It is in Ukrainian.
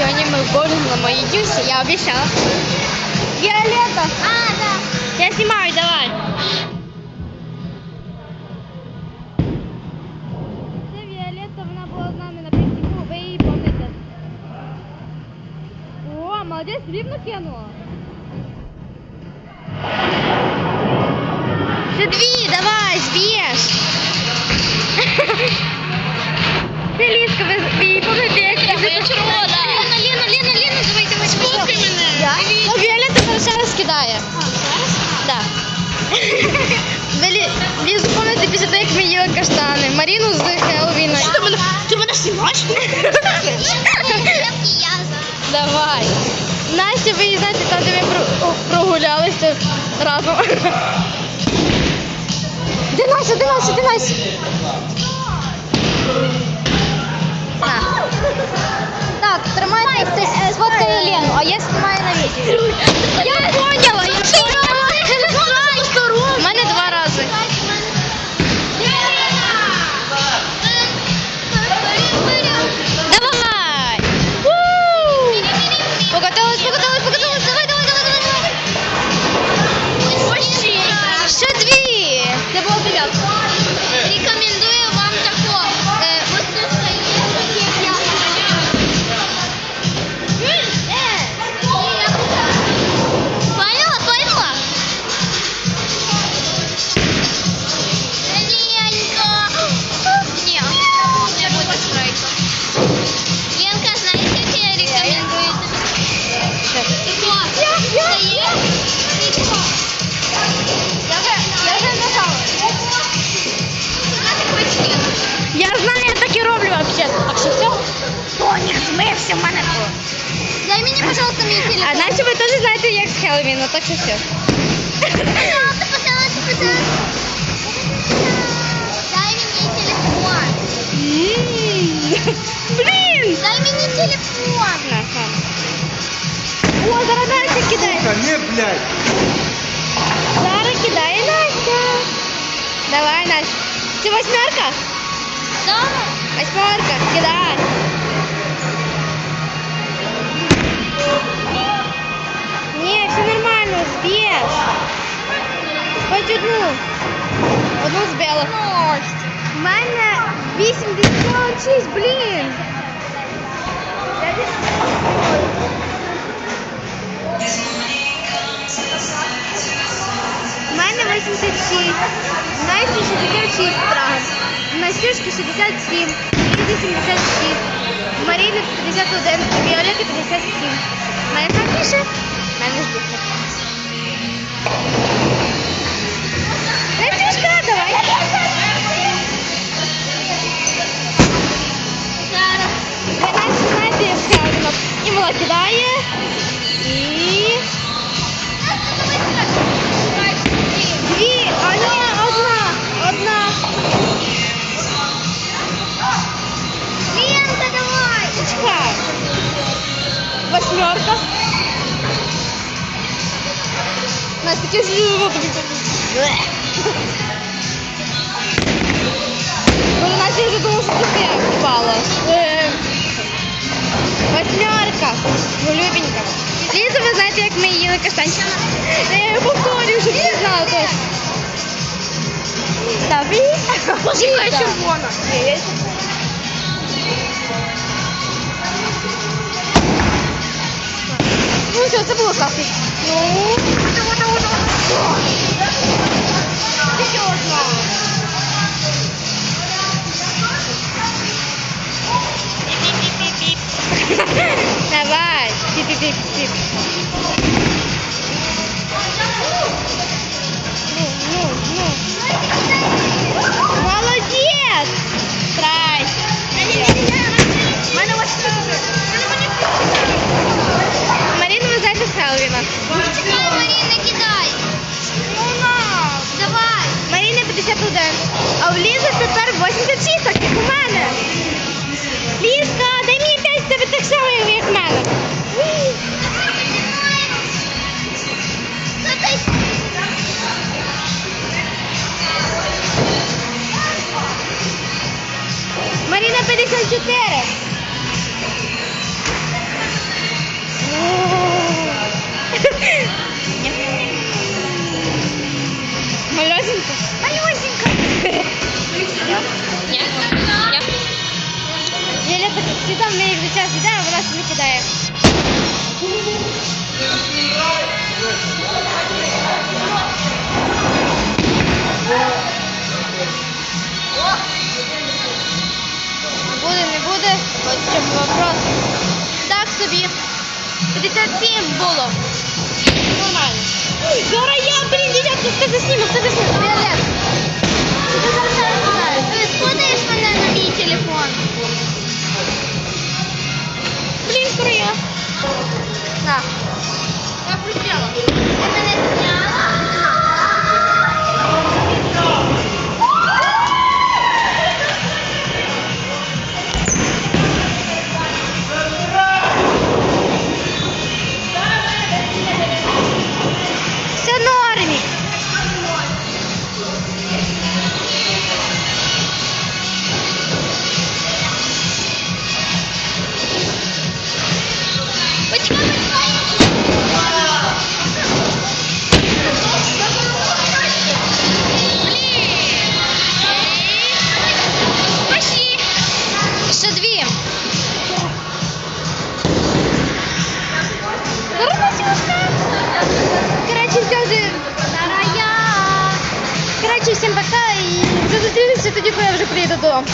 Сьогодні ми в боулінг на моїй дюсі, я обіцяла. Віолетта, А, да. я знімаю, давай. Це Віолетта, вона була з нами на пікніку, ви її пам'ятаєте. О, молодець, рівно кинула. Ще дві, давай, зб'єш. Це Ліска, ви, ви її пам'ятаєте, як Я Лізу, пам'ятаєте, після того, як ми їли каштани. Маріну з Хеллоуіна. Ти мене, ти мене знімаєш? Давай. Настя, ви знаєте, там, де ми прогулялися разом. Де Настя, де Настя, де Настя? Так, тримайте, хтось сфоткає Лену, а я знімаю на відео. знаєте, як з Хеллоуіну, так що все. Пожалуйста, пожалуйста, пожалуйста. Дай мені телефон. Блін! Дай мені телефон. Ага. О, зараз Настя кидає. Сука, не, блядь. Зараз кидає Настя. Давай, Настя. Це восьмерка? Да? Восьмерка, кидай. Хоч одну. Одну збила. У мене 86, блін. У мене 86. Насті 66 грам. Настюшки 67. Лізі 76. Маріни 51. Віолети 57. У мене так більше? Мене ж більше. Тобі. Боже, Настя вже думала, що ти впала. Е, Восьмерка. Голюбенька. Ліза, ви знаєте, як ми їли каштанчик? Я його повторюю, щоб всі знали точно. Тобі? Боже, яка червона. Ну все, це було класно. Ну. Давай, пип-пип-пип. de pera. Вот в чем вопрос. Так собі. 57 було. Нормально. Зараз я, блін, дівчатки, все заснімо, все заснімо. Молодець. коли я вже приїду додому.